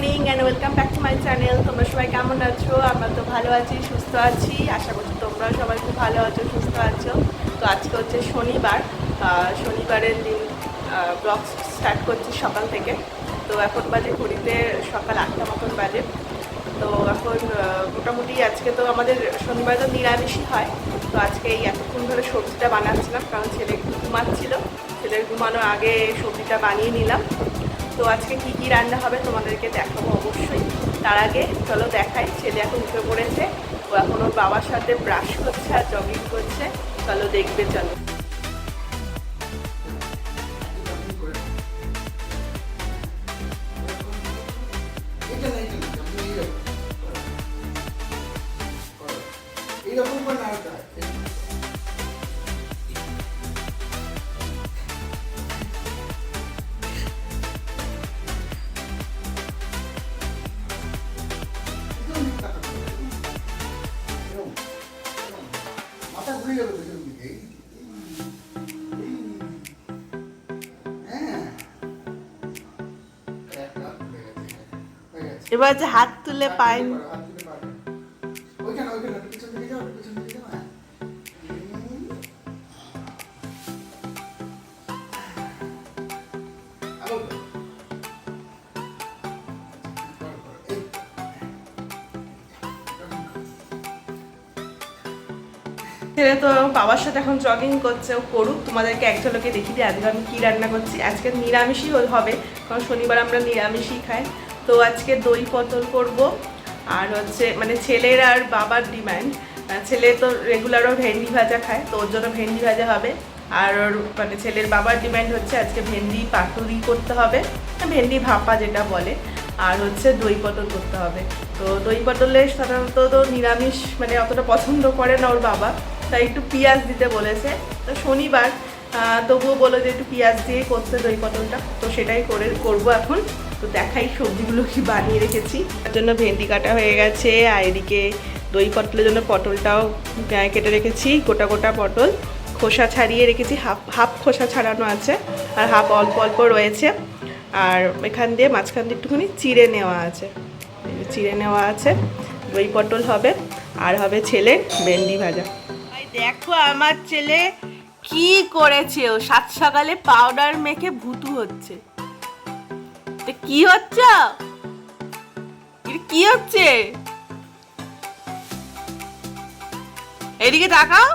Morning and welcome back to my channel তোমরা সবাই কেমন আছো? আমরা তো ভালো আছি, সুস্থ আছি। আশা করছি তোমরাও সবাই খুব ভালো আছো, সুস্থ আছো। তো আজকে হচ্ছে শনিবার। শনিবারের দিন ব্লগ স্টার্ট করছি সকাল থেকে। তো এখন বাজে ঘড়িতে সকাল আটটা মতন বাজে। তো এখন মোটামুটি আজকে তো আমাদের শনিবার তো নিরামিষই হয়। তো আজকে এই এতক্ষণ ধরে সবজিটা বানাচ্ছিলাম, কারণ ছেলে একটু ঘুমাচ্ছিল। ছেলের ঘুমানোর আগে সবজিটা বানিয়ে নিলাম। তো আজকে কি কি রান্না হবে তোমাদেরকে দেখাবো অবশ্যই। তার আগে চলো দেখাই, ছেলে এখন উঠে পড়েছে। ও এখন ওর বাবার সাথে ব্রাশ করছে আর জগিং করছে। চলো দেখবে, চলো। আরও করো। হাত তুলে এই। ছেলে তো বাবার সাথে এখন জগিং করছে ও করুক তোমাদেরকে এক ঝলকে দেখিয়ে দিই আজকে আমি কী রান্না করছি আজকে নিরামিষই হবে কারণ শনিবার আমরা নিরামিষই খাই তো আজকে দই পটল করব। আর হচ্ছে মানে ছেলের আর বাবার ডিমান্ড। ছেলে তো রেগুলারও ভেন্ডি ভাজা খায়, তো ওর জন্য ভেন্ডি ভাজা হবে। আর ওর মানে ছেলের বাবার ডিমান্ড হচ্ছে আজকে ভেন্ডি পাতুরি করতে হবে। ভেন্ডি ভাপা যেটা বলে। আর হচ্ছে দই পটল করতে হবে। তো দই পটলে সাধারণত তো নিরামিষ মানে অতটা পছন্দ করে না ওর বাবা। তাই একটু পেঁয়াজ দিতে বলেছে। তো শনিবার তবুও বলো যে একটু পেঁয়াজ দিয়ে করতে দই পটলটা। তো সেটাই করে, করব এখন। তো দেখাই সবজিগুলো কি বানিয়ে রেখেছি। তার জন্য ভেন্ডি কাটা হয়ে গেছে, আর এদিকে দই পটলের জন্য পটলটাও কেটে রেখেছি, গোটা গোটা পটল। খোসা ছাড়িয়ে রেখেছি, হাফ হাফ খোসা ছাড়ানো আছে, আর হাফ অল্প অল্প রয়েছে। আর এখান দিয়ে মাঝখান দিয়ে একটুখানি চিড়ে নেওয়া আছে। চিড়ে নেওয়া আছে, দই পটল হবে, আর হবে ছেলে ভেন্ডি ভাজা। দেখো আমার ছেলে কি করেছে ও, সাত সকালে পাউডার মেখে ভুতু হচ্ছে। কি হচ্ছে? কি হচ্ছে? এদিকে তাকাও।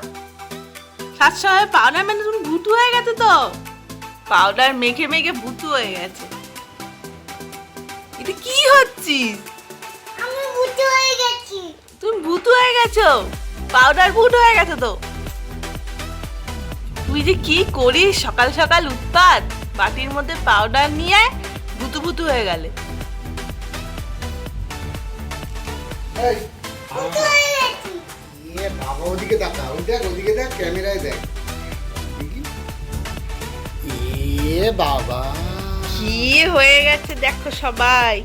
সাত সকালে পাউডার মেখে তুমি ভুতু হয়ে গেছে তো? পাউডার মেখে মেখে ভুতু হয়ে গেছে। এটা কি হচ্ছিস? আমি বুঝতে হয়ে গেছি। তুমি ভূত হয়ে গেছো? পাউডার ভূত হয়ে গেছো তো? তুই যে কি করিস? সকাল সকাল উৎপাত বাটির মধ্যে পাউডার নিয়ে ভুতু ভুতু হয়ে গেলে। বাবা ওদিকে দেখা ওই দেখ ওদিকে দেখ ক্যামেরায় দেখ। এ বাবা। কি হয়ে গেছে দেখো সবাই।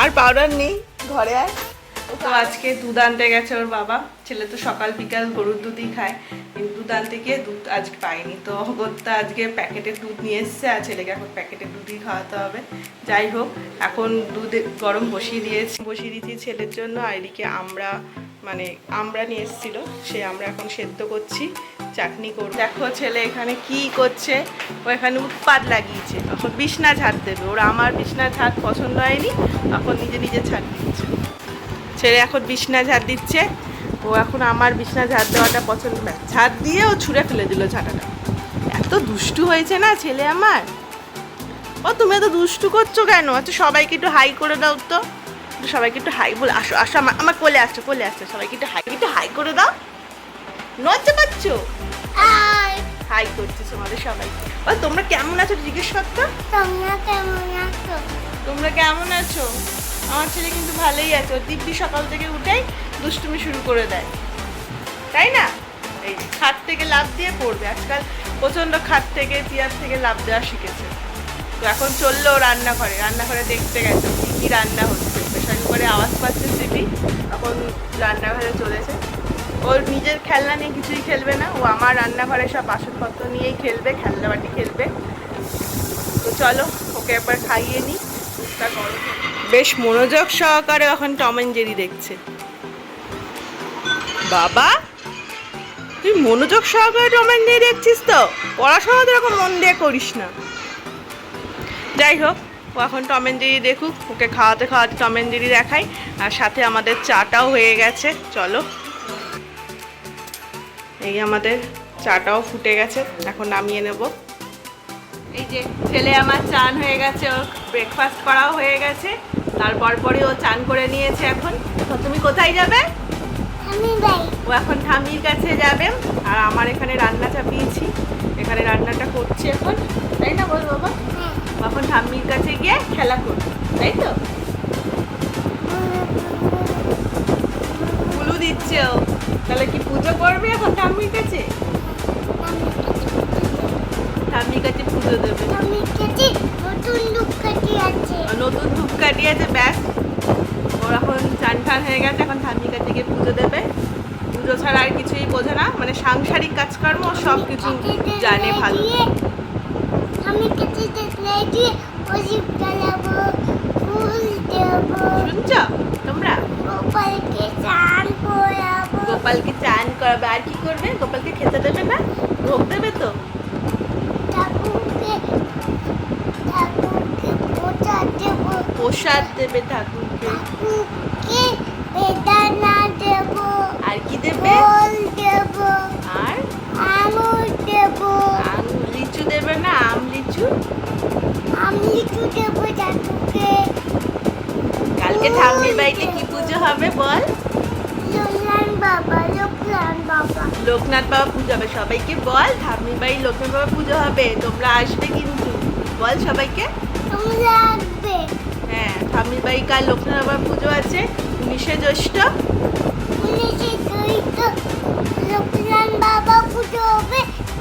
আর পাউডার নেই ঘরে আর তো আজকে দুধ আনতে গেছে ওর বাবা। ছেলে তো সকাল বিকাল গরুর দুধই খায়। কিন্তু দুধ আনতে গিয়ে দুধ আজ পাইনি তো অগত্যা আজকে প্যাকেটের দুধ নিয়ে এসছে আর ছেলেকে এখন প্যাকেটের দুধই খাওয়াতে হবে। যাই হোক, এখন দুধ গরম বসিয়ে দিয়েছি। বসিয়ে দিয়েছি ছেলের জন্য আর এদিকে আমরা মানে আমরা নিয়ে এসেছিল। সে আমরা এখন সেদ্ধ করছি, চাটনি করব। দেখো ছেলে এখানে কি করছে। ও এখানে উৎপাত লাগিয়েছে। তখন বিছনা ঝাড় দেবে। ওর আমার বিছনা ঝাড় পছন্দ হয়নি এখন নিজে নিজে ছাড় দিচ্ছে ছেলে এখন বিছনা ঝাড় দিচ্ছে। ও এখন আমার বিছনা ঝাড় দেওয়াটা পছন্দ না। ঝাড় দিয়ে ও ছুঁড়ে ফেলে দিল ঝাঁটাটা এত দুষ্টু হয়েছে না ছেলে আমার? ও তুমি এত দুষ্টু করছ কেন? আচ্ছা সবাইকে একটু হাই করে দাও তো। সবাইকে একটু হাই বলে আসো আসো আমার আমার কোলে আসছো কোলে আসছো সবাইকে একটু হাই একটু হাই করে দাও। নড়তে পারছ? আর হাই করছিস তোমাদের সবাইকে ও তোমরা কেমন আছো? জিজ্ঞেস করতো। তোমরা কেমন আছো? তোমরা কেমন আছো? আমার ছেলে কিন্তু ভালোই আছে। ওর দিব্যি সকাল থেকে উঠেই দুষ্টুমি শুরু করে দেয়। তাই না? এই খাট থেকে লাভ দিয়ে পড়বে। আজকাল প্রচণ্ড খাট থেকে পিয়ার থেকে লাভ দেওয়া শিখেছে। তো এখন চলল রান্নাঘরে। রান্নাঘরে দেখতে গেছে কি কি রান্না হচ্ছে। প্রেশার কুকারে আওয়াজ পাচ্ছে সিটি এখন রান্নাঘরে চলেছে। ওর নিজের খেলনা নিয়ে কিছুই খেলবে না। ও আমার রান্নাঘরে সব বাসনপত্র নিয়েই খেলবে খেলনা বাটি খেলবে। তো চলো, ওকে একবার খাইয়ে নিই গরম। বেশ মনোযোগ সহকারে এখন টম অ্যান্ড জেরি দেখছে। বাবা, তুই মনোযোগ সহকারে টম অ্যান্ড জেরি দেখছিস তো? পড়াশোনা তো এরকম মন দিয়ে করিস না। যাই হোক, ও এখন টম অ্যান্ড জেরি দেখুক, ওকে খাওয়াতে খাওয়াতে টম অ্যান্ড জেরি দেখাই, আর সাথে আমাদের চাটাও হয়ে গেছে, চলো। এই আমাদের চাটাও ফুটে গেছে, এখন নামিয়ে নেব। এই যে ছেলে আমার চান হয়ে গেছে, ওর ব্রেকফাস্ট করাও হয়ে গেছে। তারপর পরে ও চান করে নিয়েছে এখন। তো তুমি কোথায় যাবে? ও এখন ঠাম্মির কাছে যাবে। আর আমার এখানে রান্না চাপিয়েছি। এখানে রান্নাটা করছি এখন। তাই না বল বাবা? হ্যাঁ। এখন ঠাম্মির কাছে গিয়ে খেলা করবে তাই তো? ফুলু দিচ্ছে ও। তাহলে কি পুজো করবে এখন ঠাম্মির কাছে? ঠাম্মির কাছে পুজো দেবে আমি কেটে নতুন লুক কাটি আছে আর আছে ব্যাস। ওর এখন চান টান হয়ে গেছে এখন ঠাম্মির কাছে গিয়ে পুজো দেবে। পুজো ছাড়া আর কিছুই বোঝে না মানে সাংসারিক কাজকর্ম সব কিছু জানে ভালো শুনছ? তোমরা? গোপালকে চান করাবে। আর কি করবে? গোপালকে খেতে দেবে না? ভোগ দেবে তো ঠাকুরকে ঠাকুরকে পোচা দেবো প্রসাদ দেবে ঠাকুরকে। বেদানা দেবো আর কি দেবে? দেবো আর? আঙুর দেবো। আম লিচু দেবে না? আম লিচু? আমি তো দেবো ঠাকুরকে। কালকে ঠাম্মির বাড়িতে কি পুজো হবে বল? বাবা লোকনান বাবা। লোকনাথ বাবা পুজো হবে। সবাইকে বল ঠাম্মির বাড়ি লোকনাথ বাবা পুজো হবে। তোমরা আসবে কিন্তু। বল সবাইকে। তোমরা ঠাম্মির বাড়ি কাল লোকনাথ বাবার পুজো আছে? উনিশে জ্যৈষ্ঠ?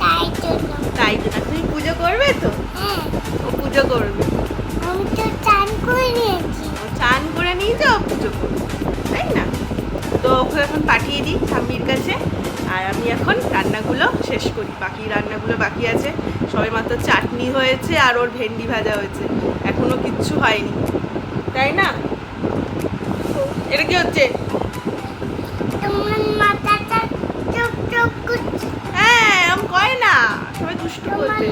তাই জন্য। তাই তুমি পুজো করবে তো? হ্যাঁ। ও পুজো করবে। আমি তো চান করে নিয়েছি। চান করে নিয়ে যাও পুজো করবে। তাই না? তো ওকে এখন পাঠিয়ে দিই ঠাম্মির কাছে। আর আমি এখন রান্নাগুলো শেষ করি। বাকি রান্নাগুলো বাকি আছে। সবে মাত্র চাটনি হয়েছে আর ওর ভেন্ডি ভাজা হয়েছে। এখনও কিচ্ছু হয়নি। তাই না? এটা কি হচ্ছে? হ্যাঁ এরকম কয় না সবাই দুষ্টু করছে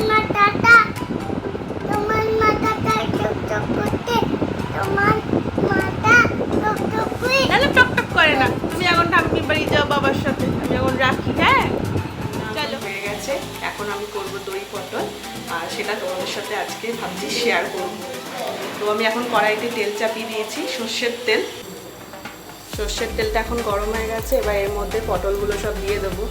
তোমার মাথাটা চুপ চুপ করতে তোমার মাথা চুপ চুপ করে তাহলে টক টক করে না। তুমি এখন ঠাম্মির বাড়ি যাও বাবার সাথে আমি এখন রাখি হ্যাঁ? চলো। হয়ে গেছে। এখন আমি করব দই পটল আর সেটা তোমাদের সাথে আজকে ভাবছি শেয়ার করব। তো আমি এখন কড়াইতে তেল চাপিয়ে দিয়েছি, সর্ষের তেল। সর্ষের তেলটা এখন গরম হয়ে গেছে, এবার এর মধ্যে পটলগুলো সব দিয়ে দেবো।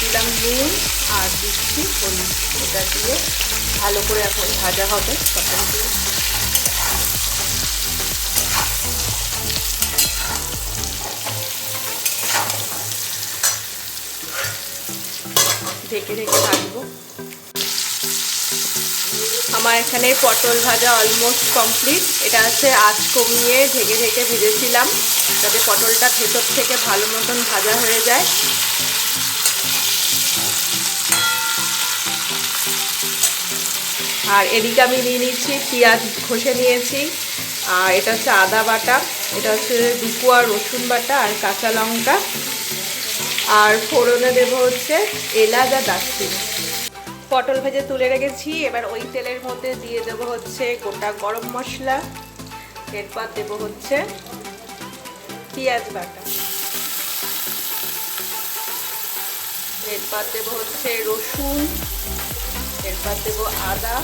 দিলাম নুন আর দিচ্ছি হলুদ। এটা দিয়ে ভালো করে এখন ভাজা হবে পটলগুলো ঢেকে ঢেকে ভাজবো আমার এখানে পটল ভাজা অলমোস্ট কমপ্লিট এটা হচ্ছে আঁচ কমিয়ে ঢেকে ঢেকে ভেজেছিলাম, যাতে পটলটা ভেতর থেকে ভালো মতন ভাজা হয়ে যায়। আর এদিকে আমি নিয়ে নিচ্ছি পেঁয়াজ ঘষে নিয়েছি। আর এটা হচ্ছে আদা বাটা, এটা হচ্ছে দুকুয়া রসুন বাটা আর কাঁচা লঙ্কা। আর ফোড়নে দেবো হচ্ছে এলাচ আর দারচিনি। পটল ভেজে তুলে রেখেছি, এবার ওই তেলের মধ্যে দিয়ে দেবো হচ্ছে গোটা গরম মশলা। এরপর দেবো হচ্ছে পেঁয়াজ বাটা। এরপর দেবো হচ্ছে রসুন, এরপর দেবো আদা,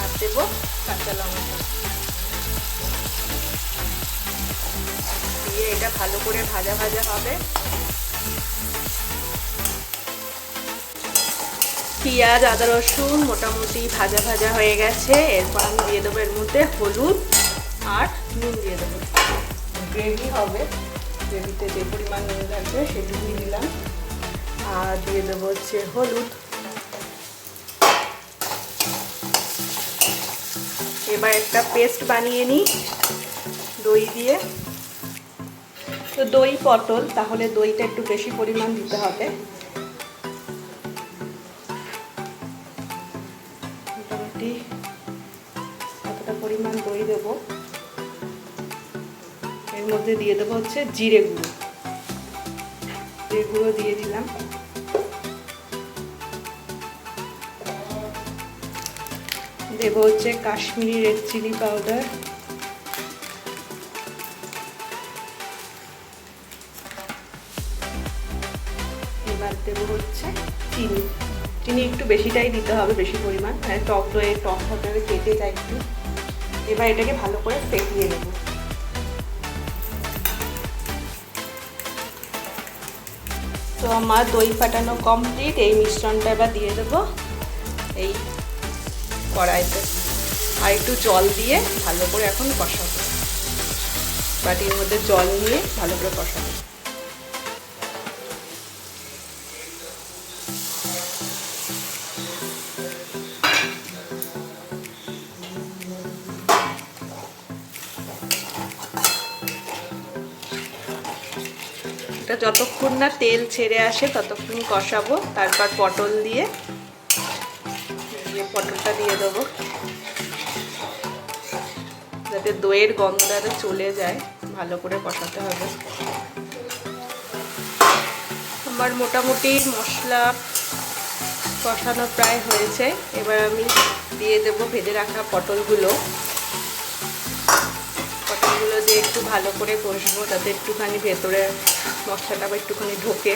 আর দেবো কাঁচা লঙ্কা। দিয়ে এটা ভালো করে ভাজা ভাজা হবে। পেঁয়াজ, আদা, রসুন মোটামুটি ভাজা ভাজা হয়ে গেছে। এরপর আমি দিয়ে দেবো এর মধ্যে হলুদ আর নুন দিয়ে দেবো। গ্রেভি হবে। গ্রেভিতে যে পরিমাণ নুন লাগবে সেটুকুই দিলাম। আর দিয়ে দেবো হচ্ছে হলুদ। এবার একটা পেস্ট বানিয়ে নিই দই দিয়ে। তো দই পটল, তাহলে দইটা একটু বেশি পরিমাণ দিতে হবে। পরিমাণ দই দেবো। এর মধ্যে দিয়ে দেবো হচ্ছে জিরে গুঁড়ো। জিরে গুঁড়ো দিয়ে দিলাম। দেবো হচ্ছে কাশ্মীরি রেড চিলি পাউডার। এবার দেবো হচ্ছে চিনি। চিনি একটু বেশিটাই দিতে হবে, বেশি পরিমাণ। মানে টক দইয়ে টক হবে কেটে যায় একটু। এবার এটাকে ভালো করে ফেটিয়ে নেব। তো আমার দই ফাটানো কমপ্লিট এই মিশ্রণটা এবার দিয়ে দেবো এই কড়াইতে। আর একটু জল দিয়ে ভালো করে এখন কষাবো। বাটির মধ্যে জল নিয়ে ভালো করে কষাবো। না তেল ছেড়ে আসে ততক্ষণ কষাবো, তারপর পটল দিয়ে পটলটা দিয়ে দেবো। যাতে দইয়ের গন্ধটা চলে যায়, ভালো করে কষাতে হবে। আমার মোটামুটি মশলা কষানো প্রায় হয়েছে। এবার আমি দিয়ে দেবো ভেজে রাখা পটলগুলো। পটলগুলো দিয়ে একটু ভালো করে কষবো, যাতে একটুখানি ভেতরে মশলাটা আবার একটুখানি ঢোকে।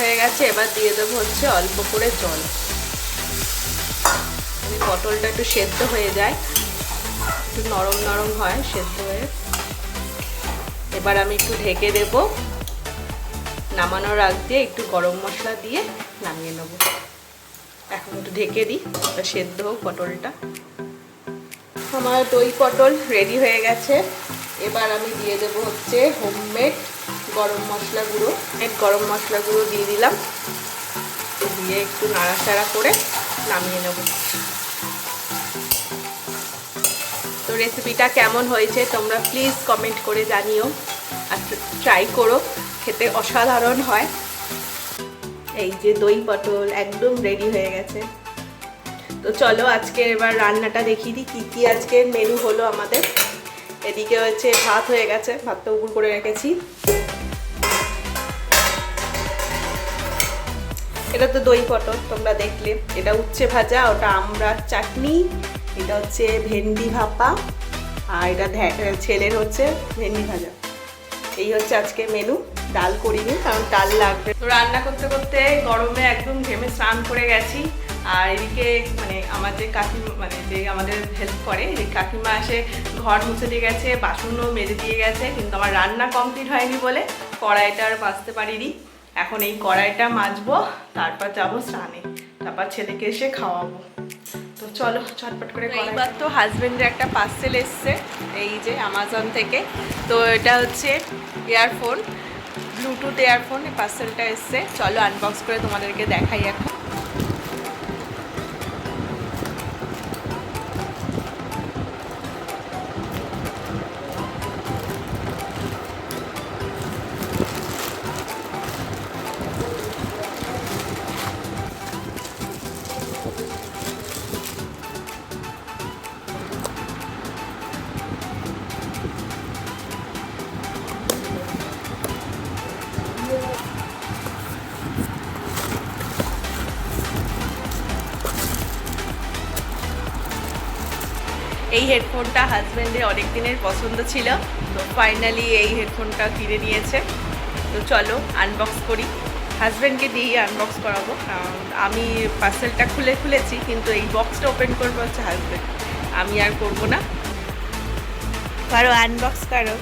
হয়ে গেছে, এবার দিয়ে দেবো হচ্ছে অল্প করে জল। পটলটা একটু সেদ্ধ হয়ে যায়, একটু নরম নরম হয়, সেদ্ধ হয়ে এবার আমি একটু ঢেকে দেব। নামানোর আগ দিয়ে একটু গরম মশলা দিয়ে নামিয়ে নেব। এখন একটু ঢেকে দিই সেদ্ধ হোক পটলটা। আমার দই পটল রেডি হয়ে গেছে। এবার আমি দিয়ে দেবো হচ্ছে হোমমেড গরম মশলা গুঁড়ো। এক গরম মশলা গুঁড়ো দিয়ে দিলাম। দিয়ে একটু নাড়াচাড়া করে নামিয়ে নেব। তো রেসিপিটা কেমন হয়েছে তোমরা প্লিজ কমেন্ট করে জানিও। ট্রাই করো, খেতে অসাধারণ হয়। এই যে দই পটল একদম রেডি হয়ে গেছে। তো চলো, আজকে এবার রান্নাটা দেখিয়ে দিই, কী কী আজকে মেনু হলো আমাদের। এদিকে হচ্ছে ভাত হয়ে গেছে, ভাতটা উপর করে রেখেছি। এটা তো দই পটল, তোমরা দেখলে। এটা উচ্ছে ভাজা, ওটা আমরা চাটনি, এটা হচ্ছে ভেন্ডি ভাপা, আর এটা ছেলের হচ্ছে ভেন্ডি ভাজা। এই হচ্ছে আজকে মেনু ডাল করিনি কারণ ডাল লাগবে। তো রান্না করতে করতে গরমে একদম ঘেমে স্নান করে গেছি। আর এদিকে মানে আমার যে কাকি মানে যে আমাদের হেল্প করে যে কাকিমা এসে ঘর মুছে দিয়ে গেছে, বাসনও মেজে দিয়ে গেছে, কিন্তু আমার রান্না কমপ্লিট হয়নি বলে কড়াইটা আর বাঁচতে পারিনি। এখন এই কড়াইটা মাজবো, তারপর যাব স্নানে। তারপর ছেলেকে এসে খাওয়াবো। তো চলো চটপট করে এইবার তো হাজবেন্ডের একটা পার্সেল এসছে এই যে আমাজন থেকে। তো এটা হচ্ছে ইয়ারফোন ব্লুটুথ ইয়ারফোন এই পার্সেলটা এসছে। চলো আনবক্স করে তোমাদেরকে দেখাই এখন। এই হেডফোনটা হাজব্যান্ডের অনেক দিনের পছন্দ ছিল, তো ফাইনালি এই হেডফোনটা কিনে নিয়েছে। তো চলো আনবক্স করি। হাজব্যান্ডকে দিয়েই আনবক্স করাবো। আমি পার্সেলটা খুলে খুলেছি, কিন্তু এই বক্সটা ওপেন করব হচ্ছে হাজব্যান্ড আমি আর করব না। কারও আনবক্স কারও।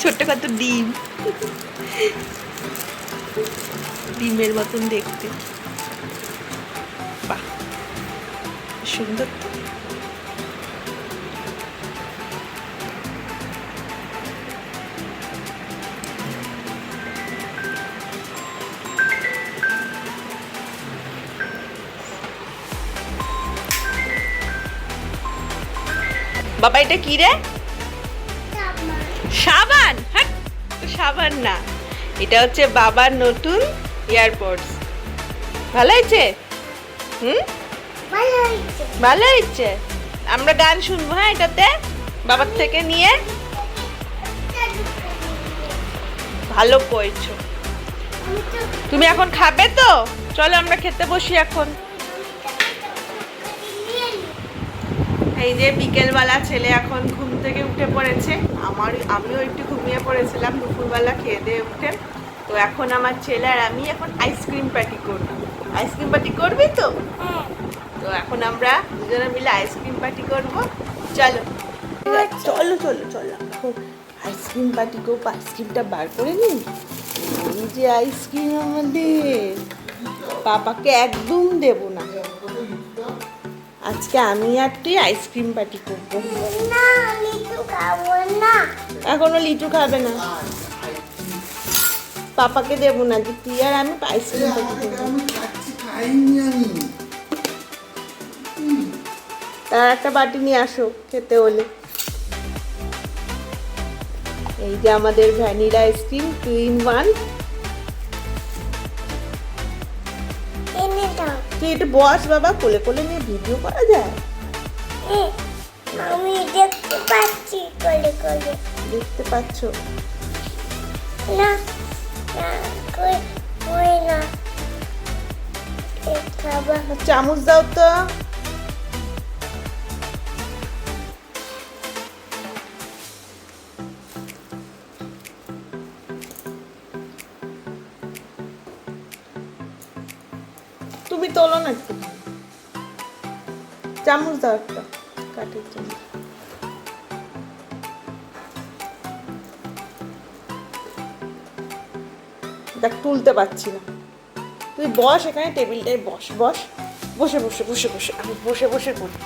ছোট্ট কত ডিম। ডিমের মতন দেখতে। বাহ সুন্দর তো। বাবা এটা কি রে? সাবান? হ্যাঁ সাবান না। এটা হচ্ছে বাবার নতুন এয়ারপডস ভালো হয়েছে? হুম? ভালো হয়েছে। ভালো হয়েছে? আমরা গান শুনব হ্যাঁ এটাতে? বাবার থেকে নিয়ে? ভালো করেছ। তুমি এখন খাবে তো? চলো আমরা খেতে বসি এখন। এই যে বিকেলবেলা ছেলে এখন ঘুম থেকে উঠে পড়েছে। আমার আমিও একটু ঘুমিয়ে পড়েছিলাম দুপুরবেলা খেয়ে দিয়ে উঠে। তো এখন আমার ছেলে আর আমি এখন আইসক্রিম পার্টি করব। আইসক্রিম পার্টি করবি তো? হ্যাঁ। তো এখন আমরা দুজনে মিলে আইসক্রিম পার্টি করব। চলো। চলো চলো চলো। আইসক্রিম পার্টি করব আইসক্রিমটা বার করে নিই। এই যে আইসক্রিম আমাদের। পাপাকে একদম দেবো আজকে আমি আর তুই আইসক্রিম পার্টি করব। এখনও লিচু খাবে না। পাপাকে দেবো না যে তুই আর আমি আইসক্রিম পার্টি করব। তার একটা বাটি নিয়ে আসো খেতে হলে। এই যে আমাদের vanilla ice cream two in one একটু বস বাবা কোলে কোলে নিয়ে ভিডিও করা যায়? আমি দেখতে পাচ্ছি কোলে কোলে। দেখতে পাচ্ছ? না না কই কই না। এ খাবার চামচ দাও তো। তুমি তোলো না একটু। চামচ দাও একটা কাঠের চামচ দেখ, তুলতে পারছি না। তুই বস এখানে টেবিলটায় বস বস। বসে বসে বসে বসে। আমি বসে বসে করি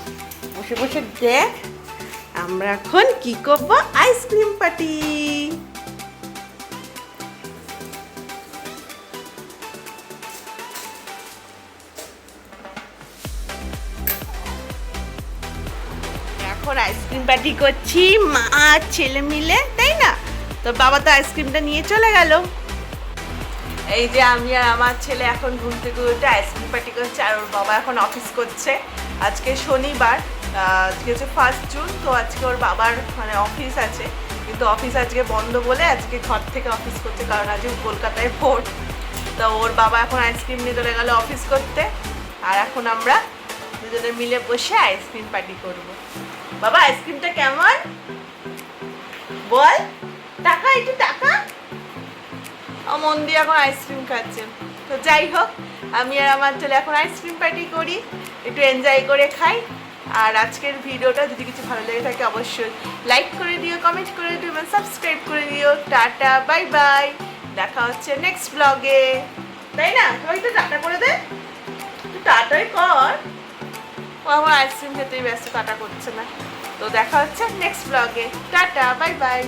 বসে বসে দেখ, আমরা এখন কি করব? Ice cream party. এখন আইসক্রিম পার্টি করছি, মা আর ছেলে মিলে, তাই না? তো বাবা তো আইসক্রিমটা নিয়ে চলে গেল। এই যে আমি আর আমার ছেলে এখন ঘুম থেকে আইসক্রিম পার্টি করছে, আর ওর বাবা এখন অফিস করছে। আজকে শনিবার আজকে হচ্ছে ফার্স্ট জুন তো আজকে ওর বাবার মানে অফিস আছে। কিন্তু অফিস আজকে বন্ধ বলে আজকে ঘর থেকে অফিস করছে, কারণ আজকে কলকাতায় ভোট তো ওর বাবা এখন আইসক্রিম নিয়ে চলে গেল অফিস করতে। আর এখন আমরা দুজনে মিলে বসে আইসক্রিম পার্টি করব। বাবা, আইসক্রিমটা কেমন? বল। টাকা, একটু টাকা? মন দিয়ে এখন আইসক্রিম খাচ্ছে। তো যাই হোক, আমি আর আমার ছেলে এখন আইসক্রিম পার্টি করি, একটু এনজয় করে খাই। আর আজকের ভিডিওটা, যদি কিছু ভালো লেগে থাকে, অবশ্যই লাইক করে দিও কমেন্ট করে দিও, এবং সাবস্ক্রাইব করে দিও। টাটা বাই বাই দেখা হচ্ছে নেক্সট ব্লগে তাই না? সবাই তো টাটা করে দে। টাটাই কর। বাবা আইসক্রিম খেতেই ব্যস্ত কাটা করছে না। তো দেখা হচ্ছে নেক্সট ব্লগে টাটা বাই বাই